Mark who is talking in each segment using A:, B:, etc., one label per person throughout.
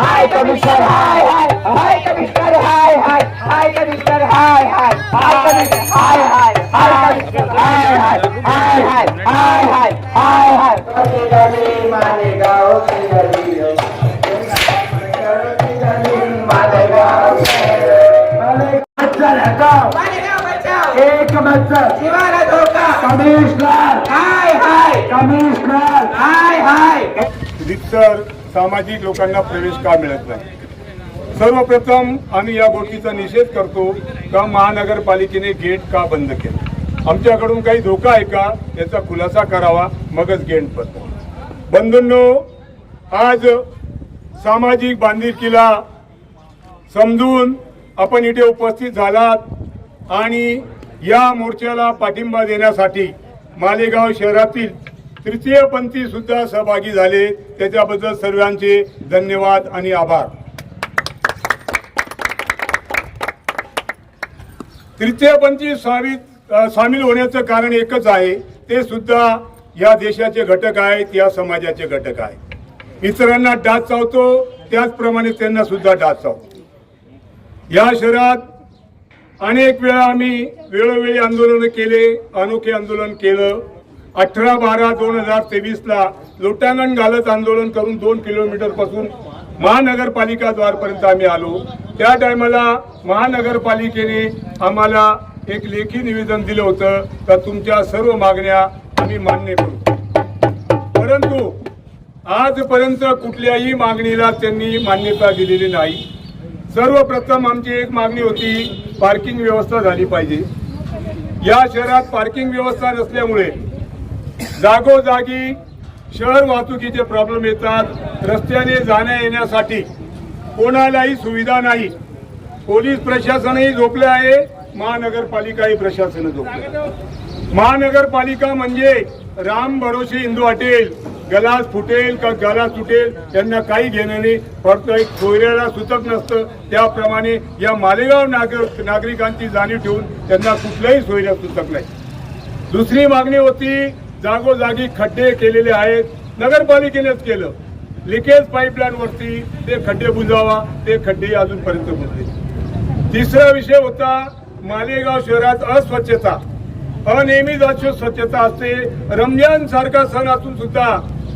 A: हाय commissioner हाय हाय हाय commissioner हाय हाय हाय commissioner हाय हाय हाय commissioner हाय हाय हाय commissioner हाय हाय हाय हाय हाय हाय हाय हाय एक मच्छर commissioner हाय हाय commissioner हाय हाय
B: रितसर सामाजिक लोकांना प्रवेश का मिळत नाही? सर्वप्रथम आम्ही या गोष्टीचा निषेध करतो का महानगरपालिकेने गेट का बंद केलं? आमच्याकडून काही धोका आहे का? याचा खुलासा करावा मगच गेट बंद बंधूंनो आज सामाजिक बांधिलकीला समजून आपण इथे उपस्थित झालात आणि या मोर्चाला पाठिंबा देण्यासाठी मालेगाव शहरातील तृतीयपंथी सुद्धा सहभागी झाले. त्याच्याबद्दल सर्वांचे धन्यवाद आणि आभार. तृतीयपंथी सामील सामील होण्याचं कारण एकच आहे. ते सुद्धा या देशाचे घटक आहेत या समाजाचे घटक आहेत. इतरांना डास चावतो त्याचप्रमाणे त्यांना सुद्धा डास चावतो. या शहरात अनेक वेळा आम्ही वेळोवेळी आंदोलन केले अनोखे आंदोलन केलं. अठरा बारा दोन हजार तेवीसला लोटांगण घालत आंदोलन करून दोन किलोमीटरपासून महानगरपालिका द्वारपर्यंत आम्ही आलो. त्या टायमाला महानगरपालिकेने आम्हाला एक लेखी निवेदन दिलं होतं का तुमच्या सर्व मागण्या आम्ही मान्य करू. परंतु आजपर्यंत कुठल्याही मागणीला त्यांनी मान्यता दिलेली नाही. सर्वप्रथम आमची एक मागणी होती पार्किंग व्यवस्था झाली पाहिजे. या शहरात पार्किंग व्यवस्था नसल्यामुळे जागोजागी शहर वाहतुकीचे प्रॉब्लेम येतात. रस्त्याने जाण्या येण्यासाठी कोणालाही सुविधा नाही. पोलीस प्रशासनही झोपले आहे. महानगरपालिकाही प्रशासन झोपले महानगरपालिका म्हणजे राम भरोसे इंदू हॉटेल. गलास फुटेल का गलास तुटेल त्यांना काही घेणं नाही. फक्त एक सोयऱ्याला सुचक नसतं. त्याप्रमाणे या मालेगाव नागर नागरिकांची जाणीव ठेवून त्यांना कुठल्याही सोयऱ्या सुचक नाही. दुसरी मागणी होती जागोजागी खड्डे केलेले आहेत. नगरपालिकेनेच केलं. लिकेज पाईपलाईन वरती ते खड्डे बुजावा ते खड्डे अजूनपर्यंत बुजले. तिसरा विषय होता मालेगाव शहरात अस्वच्छता. अनियमित अस्वच्छता असते. रमजान सारखा सण असून सुद्धा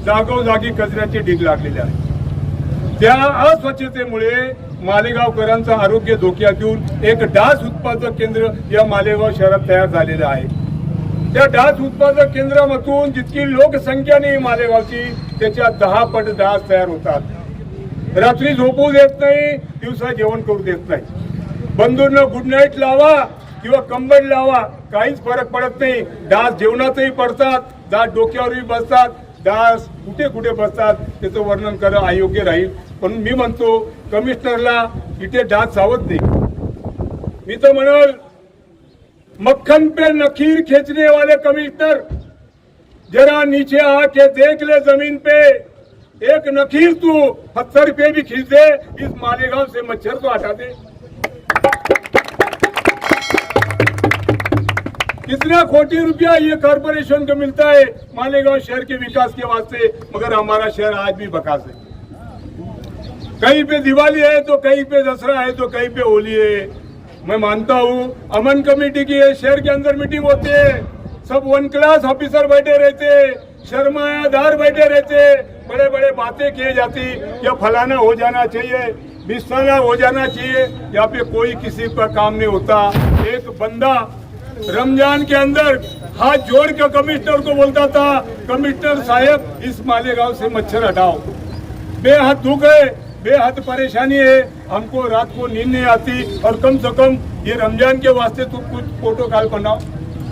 B: जागोजागी कचऱ्याचे ढीग लागलेले आहे त्या अस्वच्छतेमुळे मालेगावकरांचं आरोग्य धोक्यात येऊन एक डास उत्पादक केंद्र या मालेगाव शहरात तयार झालेलं आहे. त्या डास उत्पादक केंद्रामधून जितकी लोकसंख्या नाही मालेगावची त्याच्या दहा पट डास तयार होतात. रात्री झोपू देत नाही दिवसा जेवण करू देत नाही. बंधूंना गुड नाईट लावा किंवा कंबल लावा काहीच फरक पडत नाही. डास जेवणातही पडतात डास डोक्यावरही बसतात डास कुठे कुठे बसतात त्याचं वर्णन करणं अयोग्य राहील. पण मी म्हणतो कमिशनरला इथे डास चावत नाही. मी तर म्हणाल मक्खन पे नखीर खींचने वाले कमिश्नर, जरा नीचे आके देख ले ज़मीन पे। एक नखीर तू पत्थर पे भी खींच दे, इस मालेगांव से मच्छर को हटा दे। कितना कोटी रुपया ये कॉरपोरेशन को मिलता है मालेगांव शहर के विकास के वास्ते, मगर हमारा शहर आज भी बकास है। कहीं पे दिवाली है तो कहीं पे दसरा है तो कहीं पे होली है। मैं मानता हूँ अमन कमेटी की है शहर के अंदर मीटिंग होती है। सब वन क्लास ऑफिसर बैठे रहते शर्मायादार बैठे रहते बड़े बड़े बातें किए जाती या फलाना हो जाना चाहिए बिस्ताना हो जाना चाहिए यहाँ पे कोई किसी का काम नहीं होता। एक बंदा रमजान के अंदर हाथ जोड़ के कमिश्नर को बोलता था कमिश्नर साहब इस मालेगांव से मच्छर हटाओ। बेहद दुख है बेहद परेशानी है। हमको रात को नींद नहीं आती और कम से कम ये रमजान के वास्ते तू कुछ प्रोटोकॉल बनाओ।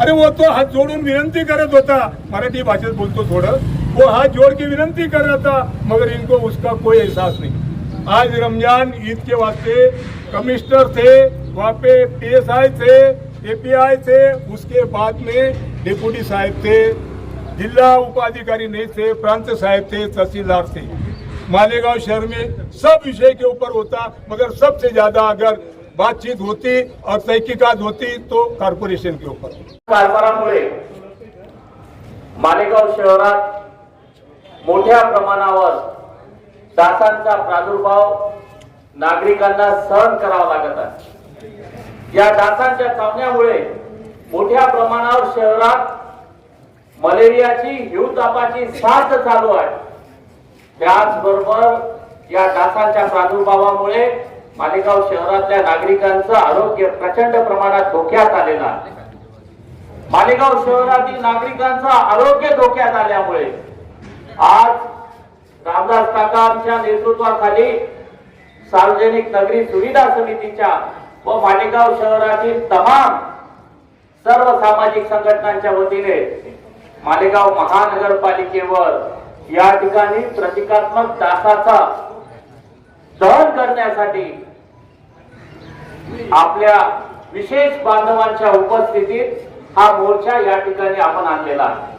B: अरे वो तो हात जोडून विनंती करत होता। मराठी भाषेत बोलतो थोडं। वो हाथ जोड़ के विनंती कर रहा था मगर इनको उसका कोई एहसास नहीं। आज रमजान ईद के वास्ते कमिश्नर थे वहाँ पे पीएसआई थे एपीआई थे उसके बाद में डिप्यूटी साहब थे जिला उपाधिकारी नहीं थे प्रांत साहब थे तहसीलदार थे। मालेगांव शहर में सब विषय के ऊपर होता मगर सबसे ज्यादा अगर बातचीत होती और तहकीकात होती तो कॉर्पोरेशन के ऊपर।
C: कारभारामुळे मालेगाव शहरात मोठ्या प्रमाणावर डासांचा प्रादुर्भाव नागरिकांना सहन करावा लागत आहे. या डासांच्या चावण्यामुळे मोठ्या प्रमाणावर शहरात मलेरियाची हिवतापाची साथ चालू आहे. त्याचबरोबर या डासांच्या प्रादुर्भावामुळे मालेगाव शहरातल्या नागरिकांचं आरोग्य प्रचंड प्रमाणात धोक्यात आलेलं आहे. मालेगाव शहरातील नागरिकांचं आरोग्य धोक्यात आल्यामुळे आज रामदास काकांच्या नेतृत्वाखाली सार्वजनिक नगरी सुविधा समितीच्या व मालेगाव शहरातील तमाम सर्व सामाजिक संघटनांच्या वतीने मालेगाव महानगरपालिकेवर या ठिकाणी प्रतिकात्मक तासाचा दहन करण्यासाठी आपल्या विशेष बांधवांच्या उपस्थितीत हा मोर्चा या ठिकाणी आपण आणलेला आहे.